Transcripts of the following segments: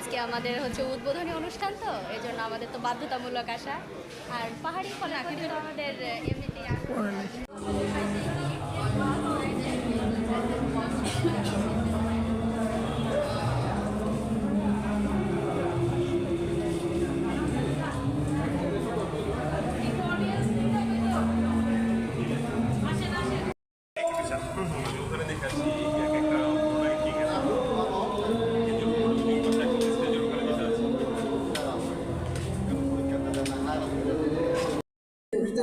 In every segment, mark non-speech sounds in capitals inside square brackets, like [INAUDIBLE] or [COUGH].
আজকে আমাদের হচ্ছে উদ্বোধনী অনুষ্ঠান তো এই জন্য আমাদের তো বাধ্যতামূলক আসা। আর পাহাড়ি কিন্তু আমাদের এমনিতেই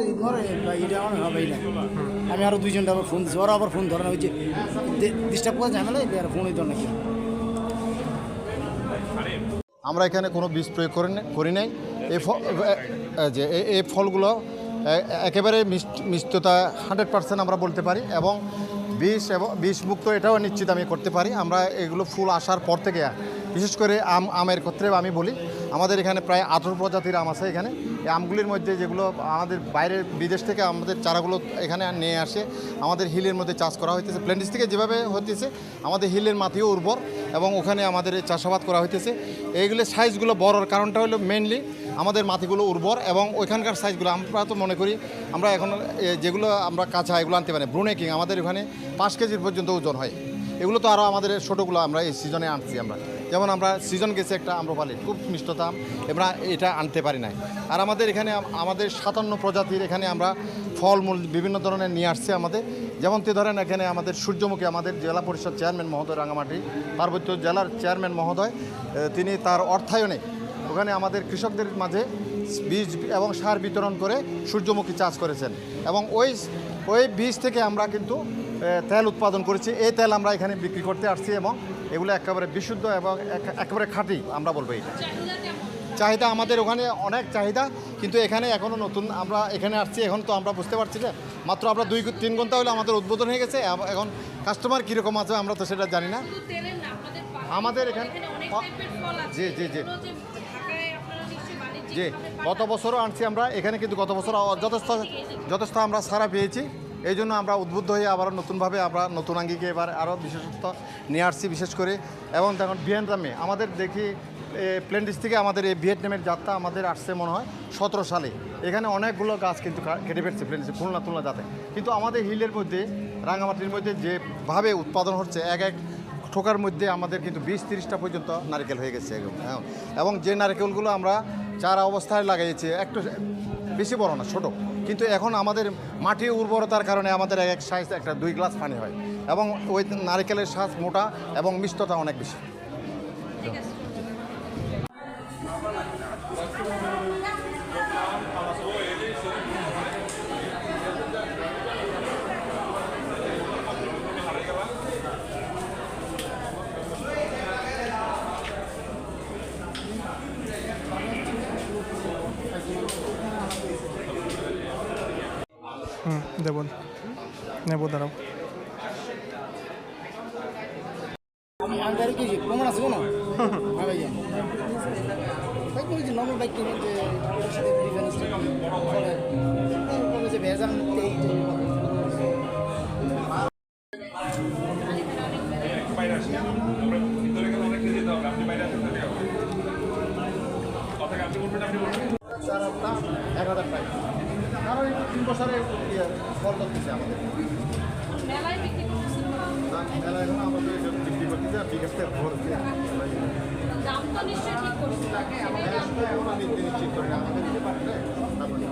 এটা আমি আরও দুইজনটা আবার ফোন দিচ্ছি ওরা আবার ফোন ধরে না ডিস্টার্ব করা ঝামেলা এদের আর ফোনই ধরে নাকি আমরা এখানে কোনো বিষ প্রয়োগ করি করি নাই। এই যে এই- ফলগুলো একেবারে মিষ্ট- মিষ্টতা হান্ড্রেড পার্সেন্ট আমরা বলতে পারি এবং বিষ এবং বিষ মুক্ত এটাও নিশ্চিত আমি করতে পারি। আমরা এগুলো ফুল আসার পর থেকে, বিশেষ করে আম আমের ক্ষেত্রে আমি বলি আমাদের এখানে প্রায় আঠেরো প্রজাতির আম আছে এখানে। এই আমগুলির মধ্যে যেগুলো আমাদের বাইরের বিদেশ থেকে আমাদের চারাগুলো এখানে নিয়ে আসে, আমাদের হিলের মধ্যে চাষ করা হইতেছে। প্ল্যান্টিস থেকে যেভাবে হইতেছে, আমাদের হিলের মাটিও উর্বর এবং ওখানে আমাদের চাষাবাদ করা হইতেছে। এইগুলো সাইজগুলো বড়র কারণটা হলো মেনলি আমাদের মাটিগুলো উর্বর এবং ওইখানকার সাইজগুলো আমরা তো মনে করি, আমরা এখন যেগুলো আমরা কাঁচা এগুলো আনতে পারি ব্রুনেকিং আমাদের ওখানে পাঁচ কেজির পর্যন্ত ওজন হয়। এগুলো তো আরও আমাদের ছোটোগুলো আমরা এই সিজনে আনছি আমরা। যেমন আমরা সিজন গেছে একটা আম্রপালি, খুব মিষ্টতা আম আমরা এটা আনতে পারি নাই। আর আমাদের এখানে আমাদের সাতান্ন প্রজাতির এখানে আমরা ফলমূল বিভিন্ন ধরনের নিয়ে আসছে আমাদের। যেমন তে ধরেন এখানে আমাদের সূর্যমুখী, আমাদের জেলা পরিষদ চেয়ারম্যান মহোদয় রাঙামাটি, পার্বত্য জেলার চেয়ারম্যান মহোদয় তিনি তার অর্থায়নে ওখানে আমাদের কৃষকদের মাঝে বীজ এবং সার বিতরণ করে সূর্যমুখী চাষ করেছেন। এবং ওই ওই বীজ থেকে আমরা কিন্তু তেল উৎপাদন করেছি। এই তেল আমরা এখানে বিক্রি করতে আসছি এবং এগুলো একেবারে বিশুদ্ধ এবং একেবারে খাঁটি আমরা বলব এটা। চাহিদা আমাদের ওখানে অনেক চাহিদা কিন্তু এখানে এখনও নতুন আমরা এখানে আসছি এখন তো আমরা বুঝতে পারছি যে মাত্র আমরা দুই তিন ঘণ্টা হলে আমাদের উদ্বোধন হয়ে গেছে এখন কাস্টমার কীরকম আছে আমরা তো সেটা জানি না। না আমাদের এখানে জি, জি, জি। জি গত বছরও আনছি আমরা এখানে কিন্তু গত বছর যথেষ্ট যথেষ্ট আমরা সারা পেয়েছি। এই জন্য আমরা উদ্বুদ্ধ হয়ে আবার নতুনভাবে আমরা নতুন আঙ্গিকে এবার আরও বিশেষত্ব নিয়ে আসছি, বিশেষ করে। এবং তখন ভিয়েতনামে আমাদের দেখি প্লেন্টিস থেকে আমাদের এই ভিয়েতনামের যাত্রা আমাদের আসছে মনে হয় সতেরো সালে। এখানে অনেকগুলো গাছ কিন্তু কেটে ফেলছে প্লেন্টিসে খুলনা তুলনা যাতে। কিন্তু আমাদের হিলের মধ্যে, রাঙামাটির মধ্যে যেভাবে উৎপাদন হচ্ছে, এক এক ঠোকার মধ্যে আমাদের কিন্তু বিশ তিরিশটা পর্যন্ত নারকেল হয়ে গেছে হ্যাঁ। এবং যে নারকেলগুলো আমরা চারা অবস্থায় লাগাইছি, একটু বেশি বড় না, ছোট। কিন্তু এখন আমাদের মাটির উর্বরতার কারণে আমাদের এক সাইজ একটা দুই গ্লাস পানি হয়। এবং ওই নারিকেলের শ্বাস মোটা এবং মিষ্টতা অনেক বেশি। হুম দেবো নেব দাঁড়াও। [LAUGHS] হ্যাঁ বাইক ইয়ে ফল দিচ্ছে আমাদের। মেলায় বিক্রি করতেছেন মেলা এখন আমাদের বিক্রি করতেছে বিকাশে ভোর দিয়ে। দাম তো নিশ্চয়ই ঠিক করছে এখন আমি নিশ্চিত করি। আমাদের দিতে পারলে তারপরে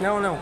Não, não.